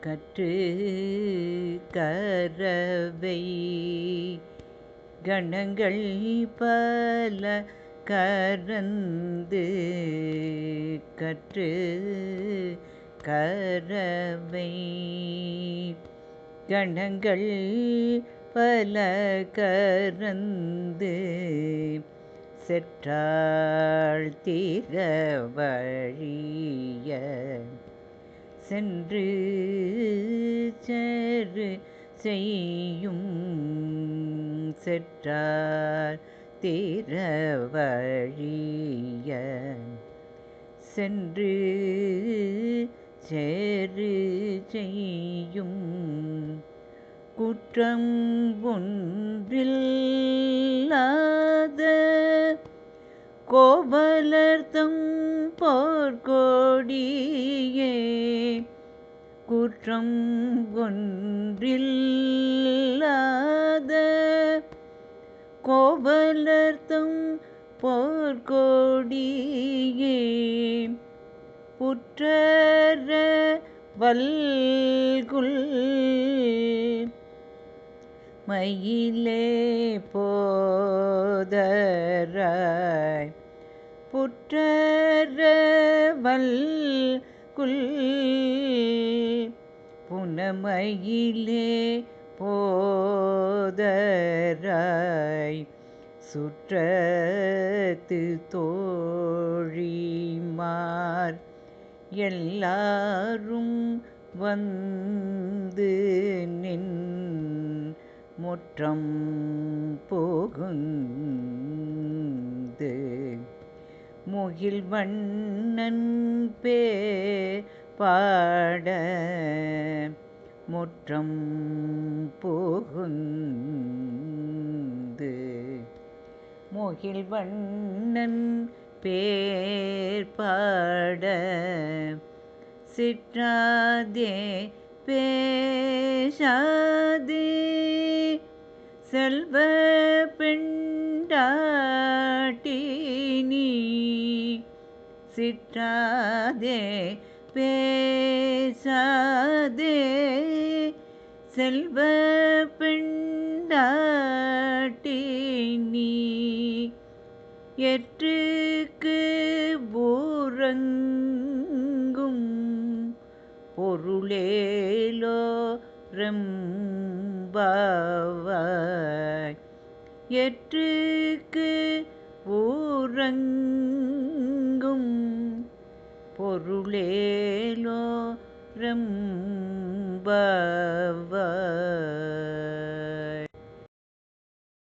கற்று கரவை. கணங்கள் பல கரந்து கற்று கரவை. கணங்கள் பல கரந்து செற்றாள் தீர வழிய சென்று செரு செய்யும் செற்றார் தீர வழிய. சென்று சேரு செய்யும் குற்றம் ஒன்றில்லாத கோவலர்த்தம் போர்க்கோடியே. குற்றம் ஒன்றில்லாத கோவலர்த்தம் போர்க்கோடியே. புற்றர வல்குல் மயிலே போதராய். புற்றவல் வல்குல் புனமயிலே போதராய் சுற்றத்து தோழிமார் எல்லாரும் வந்து நின் முற்றம் புகுந்து முகில் வண்ணன் பே பாட முற்றம் புகுந்து. முகில் வண்ணன் பேர் பாட சிற்றாதே பேசாதே. செல்வ பெண்டாட்டினி சிற்றாதே பேசாதே. செல்வ பெண்டாட்டினி எற்றுக்கு பூரங்கும் பொருளேலோ ரெம்பாவாய். எற்றுக்கு ஊரங்கும் பொருளேலோ ரெம்பாவாய்